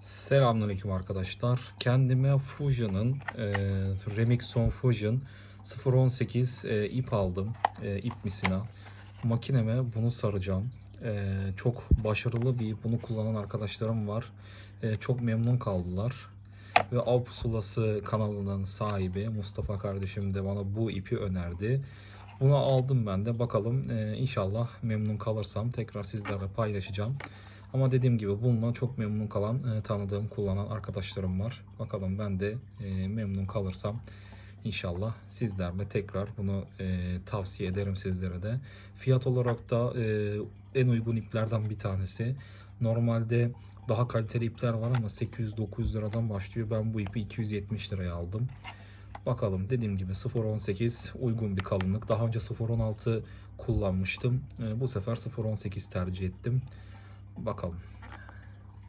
Selamünaleyküm arkadaşlar. Kendime Fusion'ın e, Remixon Fusion 018 e, ip aldım. E, ip misina. Makineme bunu saracağım. E, çok başarılı bir. Bunu kullanan arkadaşlarım var. E, çok memnun kaldılar. Ve Av kanalının sahibi Mustafa kardeşim de bana bu ipi önerdi. Bunu aldım ben de. Bakalım e, inşallah memnun kalırsam tekrar sizlerle paylaşacağım. Ama dediğim gibi bununla çok memnun kalan, e, tanıdığım, kullanan arkadaşlarım var. Bakalım ben de e, memnun kalırsam inşallah sizlerle tekrar bunu e, tavsiye ederim sizlere de. Fiyat olarak da e, en uygun iplerden bir tanesi. Normalde daha kaliteli ipler var ama 800-900 liradan başlıyor. Ben bu ipi 270 liraya aldım. Bakalım dediğim gibi 0.18 uygun bir kalınlık. Daha önce 0.16 kullanmıştım. E, bu sefer 0.18 tercih ettim. Bakalım.